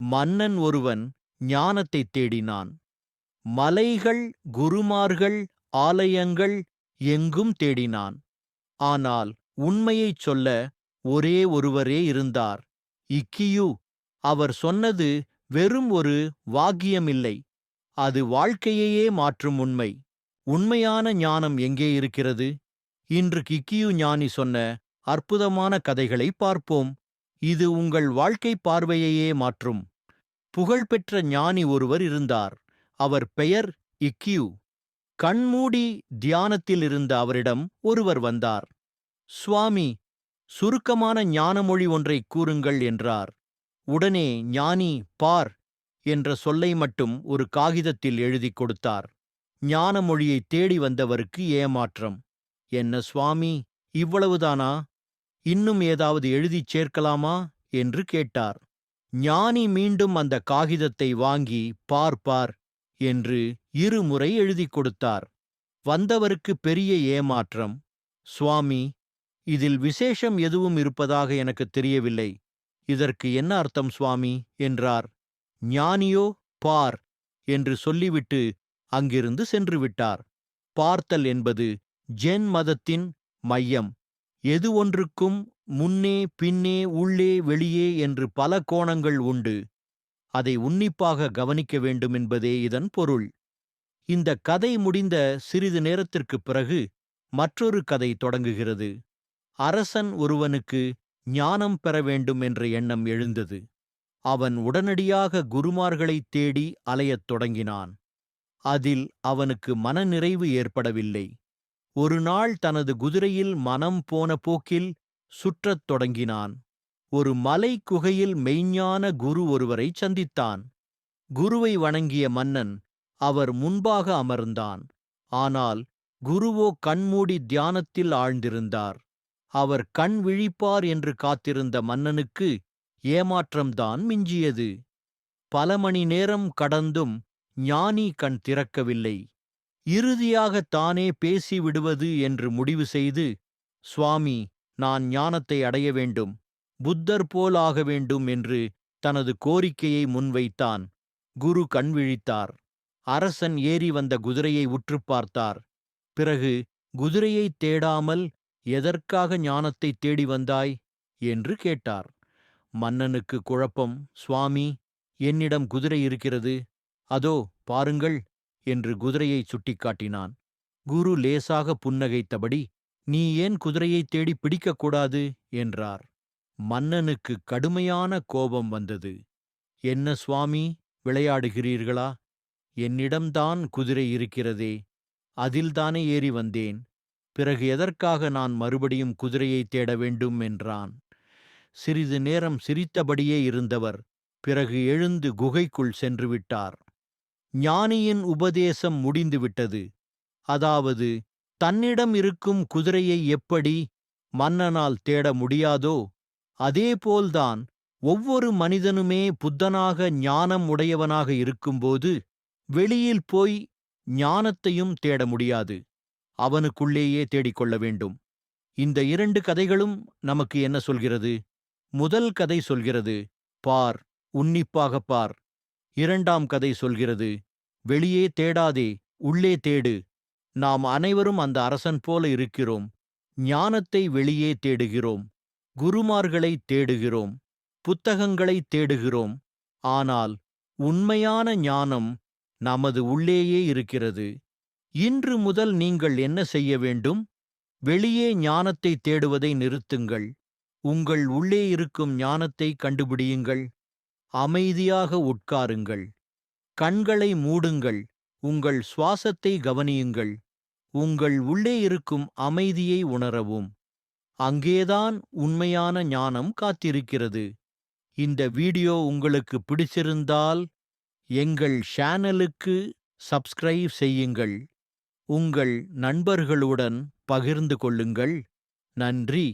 மன்னன் ஒருவன் ஞானத்தைத் தேடினான். மலைகள் குருமார்கள் ஆலயங்கள் எங்கும் தேடினான். ஆனால் உண்மையைச் சொல்ல ஒரே ஒருவரே இருந்தார். இக்கியு அவர் சொன்னது வெறும் ஒரு வாக்கியமில்லை. அது வாழ்க்கையையே மாற்றும் உண்மை. உண்மையான ஞானம் எங்கே இருக்கிறது? இன்று கிக்கியு ஞானி சொன்ன அற்புதமான கதைகளை பார்ப்போம். இது உங்கள் வாழ்க்கை பார்வையையே மாற்றும். புகழ்பெற்ற ஞானி ஒருவர் இருந்தார். அவர் பெயர் இக்யூ. கண்மூடி தியானத்தில் இருந்த அவரிடம் ஒருவர் வந்தார். சுவாமி சுருக்கமான ஞானமொழி ஒன்றை கூறுங்கள் என்றார். உடனே ஞானி பார் என்ற சொல்லை மட்டும் ஒரு காகிதத்தில் எழுதிக் கொடுத்தார். ஞானமொழியை தேடி வந்தவருக்கு ஏமாற்றம். என்ன சுவாமி இவ்வளவுதானா? இன்னும் ஏதாவது எழுதிச் சேர்க்கலாமா? என்று கேட்டார். ஞானி மீண்டும் அந்த காகிதத்தை வாங்கி பார் பார் என்று இருமுறை எழுதிக் கொடுத்தார். வந்தவருக்கு பெரிய ஏமாற்றம். சுவாமி இதில் விசேஷம் எதுவும் இருப்பதாக எனக்கு தெரியவில்லை. இதற்கு என்ன அர்த்தம் சுவாமி? என்றார். ஞானியோ பார் என்று சொல்லிவிட்டு அங்கிருந்து சென்று விட்டார். பார்த்தல் என்பது ஜென் மதத்தின் மையம். எது ஒன்றுக்கும் முன்னே பின்னே உள்ளே வெளியே என்று பல கோணங்கள் உண்டு. அதை உன்னிப்பாக கவனிக்க வேண்டும் என்பதே இதன் பொருள். இந்த கதை முடிந்த சிறிது நேரத்திற்குப் பிறகு மற்றொரு கதை தொடங்குகிறது. அரசன் ஒருவனுக்கு ஞானம் பெற வேண்டும் என்ற எண்ணம் எழுந்தது. அவன் உடனடியாக குருமார்களைத் தேடி அலையத் தொடங்கினான். அதில் அவனுக்கு மனநிறைவு ஏற்படவில்லை. ஒரு நாள் தனது குதிரையில் மனம் போன போக்கில் சுற்றத் தொடங்கினான். ஒரு மலை குகையில் மெய்ஞான குரு ஒருவரை சந்தித்தான். குருவை வணங்கிய மன்னன் அவர் முன்பாக அமர்ந்தான். ஆனால் குருவோ கண்மூடி தியானத்தில் ஆழ்ந்திருந்தார். அவர் கண் விழிப்பார் என்று காத்திருந்த மன்னனுக்கு ஏமாற்றம்தான் மிஞ்சியது. பல மணி நேரம் கடந்தும் ஞானி கண் திறக்கவில்லை. இறுதியாக தானே பேசி விடுவது என்று முடிவு செய்து சுவாமி நான் ஞானத்தை அடைய வேண்டும் புத்தர் போல் ஆக வேண்டும் என்று தனது கோரிக்கையை முன்வைத்தான். குரு கண்விழித்தார் அரசன் ஏறி வந்த குதிரையை உற்றுப் பார்த்தார். பிறகு குதிரையைத் தேடாமல் எதற்காக ஞானத்தை தேடி வந்தாய்? என்று கேட்டார். மன்னனுக்கு குழப்பம் சுவாமி என்னிடம் குதிரை இருக்கிறது. அதோ பாருங்கள் என்று குதிரையை சுட்டிக்காட்டினான். குரு லேசாக புன்னகைத்தபடி நீ ஏன் குதிரையைத் தேடி பிடிக்கக்கூடாது? என்றார். மன்னனுக்கு கடுமையான கோபம் வந்தது. என்ன சுவாமி விளையாடுகிறீர்களா? என்னிடம்தான் குதிரை இருக்கிறதே. அதில்தானே ஏறி வந்தேன். பிறகு எதற்காக நான் மறுபடியும் குதிரையை தேட வேண்டும்? என்றான். சிறிது நேரம் சிரித்தபடியே இருந்தவர் பிறகு எழுந்து குகைக்குள் சென்றுவிட்டார் ஞானியின் உபதேசம் முடிந்துவிட்டது. அதாவது தன்னிடம் இருக்கும் குதிரையை எப்படி மன்னனால் தேட முடியாதோ அதேபோல்தான் ஒவ்வொரு மனிதனுமே புத்தனாக ஞானம் உடையவனாக இருக்கும்போது வெளியில் போய் ஞானத்தையும் தேட முடியாது. அவனுக்குள்ளேயே தேடிக்கொள்ள வேண்டும். இந்த இரண்டு கதைகளும் நமக்கு என்ன சொல்கிறது? முதல் கதை சொல்கிறது பார் உன்னிப்பாகப் பார். இரண்டாம் கதை சொல்கிறது வெளியே தேடாதே உள்ளே தேடு. நாம் அனைவரும் அந்த அரசன் போல இருக்கிறோம். ஞானத்தை வெளியே தேடுகிறோம். குருமார்களை தேடுகிறோம். புத்தகங்களை தேடுகிறோம். ஆனால் உண்மையான ஞானம் நமது உள்ளேயே இருக்கிறது. இன்று முதல் நீங்கள் என்ன செய்ய வேண்டும்? வெளியே ஞானத்தை தேடுவதை நிறுத்துங்கள். உங்கள் உள்ளே இருக்கும் ஞானத்தை கண்டுபிடியுங்கள். அமைதியாக உட்காருங்கள். கண்களை மூடுங்கள். உங்கள் சுவாசத்தை கவனியுங்கள். உங்கள் உள்ளே இருக்கும் அமைதியை உணரவும். அங்கேதான் உண்மையான ஞானம் காத்திருக்கிறது. இந்த வீடியோ உங்களுக்கு பிடிச்சிருந்தால் எங்கள் சேனலுக்கு சப்ஸ்கிரைப் செய்யுங்கள். உங்கள் நண்பர்களுடன் பகிர்ந்து கொள்ளுங்கள். நன்றி.